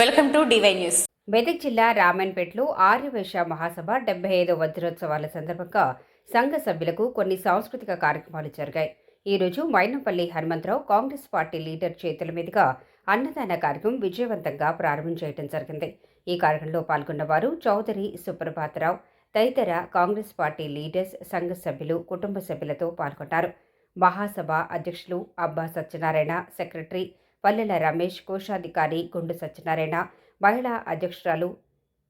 Welcome to DY news. Medak జిల్లా రామన్పేటలో ఆర్యవేశ మహాసభ డెబ్బై ఐదో వజ్రోత్సవాల సందర్భంగా సంఘ సభ్యులకు కొన్ని సాంస్కృతిక కార్యక్రమాలు జరిగాయి. ఈ రోజు మైనంపల్లి హనుమంతరావు కాంగ్రెస్ పార్టీ లీడర్ చేతుల మీదుగా అన్నదాన కార్యక్రమం విజయవంతంగా ప్రారంభం చేయడం జరిగింది. ఈ కార్యక్రమంలో పాల్గొన్న వారు చౌదరి సుప్రభాతరావు తదితర కాంగ్రెస్ పార్టీ లీడర్స్ సంఘ సభ్యులు కుటుంబ సభ్యులతో పాల్గొన్నారు. మహాసభ అధ్యక్షులు అబ్బా సత్యనారాయణ సెక్రటరీ పల్లెల రమేష్ కోశాధికారి గుండు సత్యనారాయణ మహిళా అధ్యక్షురాలు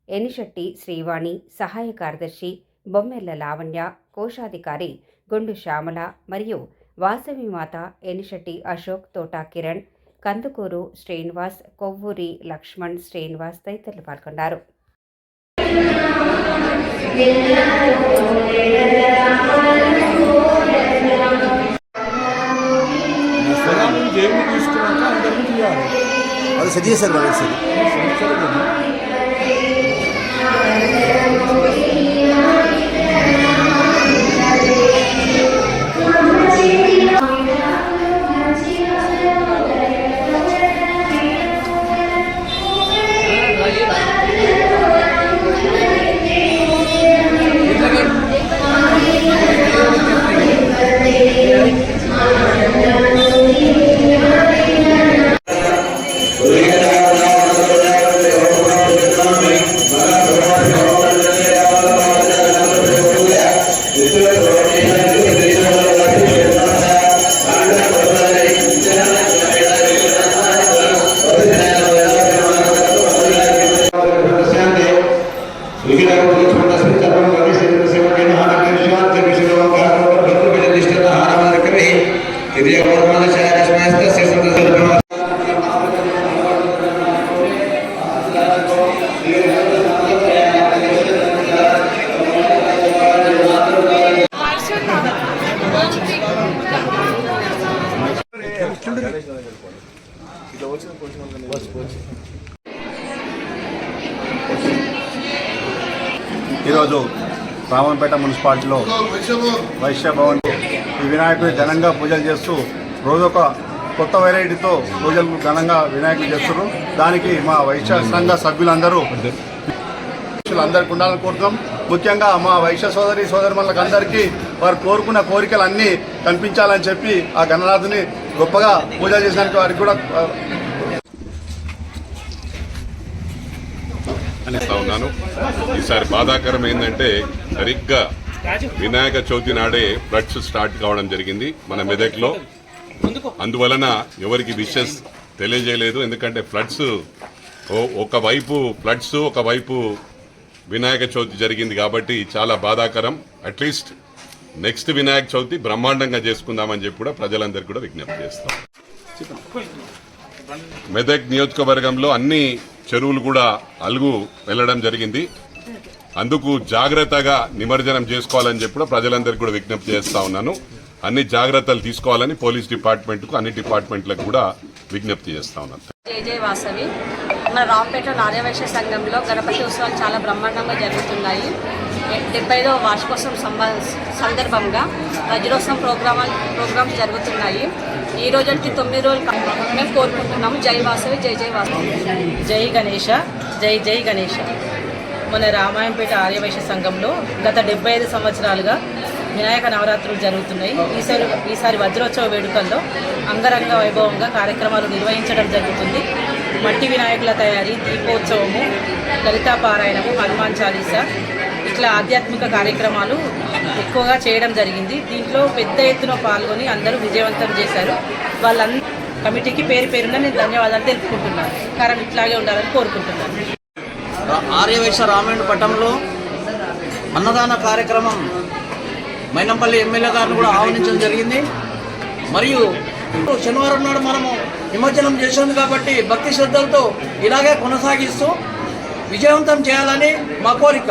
ఎనిశెట్టి శ్రీవాణి సహాయ కార్యదర్శి బొమ్మెర్ల లావణ్య కోశాధికారి గుండు శ్యామల మరియు వాసవి మాత ఎనిశెట్టి అశోక్ తోటా కిరణ్ కందుకూరు శ్రీనివాస్ కొవ్వూరి లక్ష్మణ్ శ్రీనివాస్ తదితరులు పాల్గొన్నారు. సలాములు ಸರಿ ಸರ್ ಬರೋದು ಸರಿ ఈరోజు రామంపేట మున్సిపాలిటీలో వైశ్య భవన్ ఈ వినాయకుడి ఘనంగా పూజలు చేస్తూ రోజొక కొత్త వెరైటీతో పూజలు ఘనంగా వినాయకులు చేస్తున్నారు. దానికి మా వైశ్య సంఘ సభ్యులందరూ అందరికి ఉండాలని కోరుతున్నాం ముఖ్యంగా మా వైశ్య సోదరి సోదరులకు అందరికీ వారు కోరుకున్న కోరికలు అన్నీ కనిపించాలని చెప్పి ఆ గణనాథుని గొప్పగా పూజ చేసినందుకు వారికి కూడా అనిస్తా ఉన్నాను. ఈసారి బాధాకరం ఏంటంటే సరిగ్గా వినాయక చవితి నాడే ఫ్లడ్స్ స్టార్ట్ కావడం జరిగింది మన మెదక్లో. అందువలన ఎవరికి విషెస్ తెలియజేయలేదు ఎందుకంటే ఫ్లడ్స్ ఒకవైపు ఫ్లడ్స్ ఒకవైపు వినాయక చవితి జరిగింది కాబట్టి చాలా బాధాకరం. అట్లీస్ట్ నెక్స్ట్ వినాయక చవితి బ్రహ్మాండంగా చేసుకుందామని చెప్పి కూడా ప్రజలందరికీ కూడా విజ్ఞప్తి చేస్తాం. మెదక్ నియోజకవర్గంలో అన్ని చెరువులు కూడా అలుగు వెళ్ళడం జరిగింది. అందుకు జాగ్రత్తగా నిమజ్జనం చేసుకోవాలని చెప్పి కూడా ప్రజలందరికీ కూడా విజ్ఞప్తి చేస్తా ఉన్నాను. అన్ని జాగ్రత్తలు తీసుకోవాలని పోలీస్ డిపార్ట్మెంట్కు అన్ని డిపార్ట్మెంట్లకు కూడా విజ్ఞప్తి చేస్తా ఉన్నాను. జై జై వాసవి. మన రాంపేట నార్యవైశ్య సంఘంలో గణపతి ఉత్సవాలు చాలా బ్రహ్మాండంగా జరుగుతున్నాయి. డెబ్బై ఐదవ వార్షికోత్సవం సంబ- సందర్భంగా వజ్రోత్సవం ప్రోగ్రామ్ ప్రోగ్రామ్స్ జరుగుతున్నాయి. ఈ రోజుకి తొమ్మిది రోజులు మేము కోరుకుంటున్నాము. జై వాసవి జై జై వాసవి. జై గణేష జై జై గణేష. మన రామాయంపేట ఆర్యవైశ్య సంఘంలో గత డెబ్బై ఐదు సంవత్సరాలుగా వినాయక నవరాత్రులు జరుగుతున్నాయి. ఈసారి ఈసారి వజ్రోత్సవ వేడుకల్లో అంగరంగ వైభవంగా కార్యక్రమాలు నిర్వహించడం జరుగుతుంది. మట్టి వినాయకుల తయారీ దీపోత్సవము లలితా పారాయణము హనుమాన్ చాలీసా ఇట్లా ఆధ్యాత్మిక కార్యక్రమాలు ఎక్కువగా చేయడం జరిగింది. దీంట్లో పెద్ద ఎత్తున పాల్గొని అందరూ విజయవంతం చేశారు. వాళ్ళందరూ కమిటీకి పేరు పేరున నేను ధన్యవాదాలు తెలుపుకుంటున్నాను. కారణం ఇట్లాగే ఉండాలని కోరుకుంటున్నాను. ఆర్యవైశ్య రామాయణ పట్టణంలో అన్నదాన కార్యక్రమం మైనంపల్లి ఎమ్మెల్యే గారిని కూడా ఆహ్వానించడం జరిగింది మరియు శనివారం నాడు మనము నిమజ్జనం చేసాం కాబట్టి భక్తి శ్రద్ధలతో ఇలాగే కొనసాగిస్తూ విజయవంతం చేయాలని మా కోరిక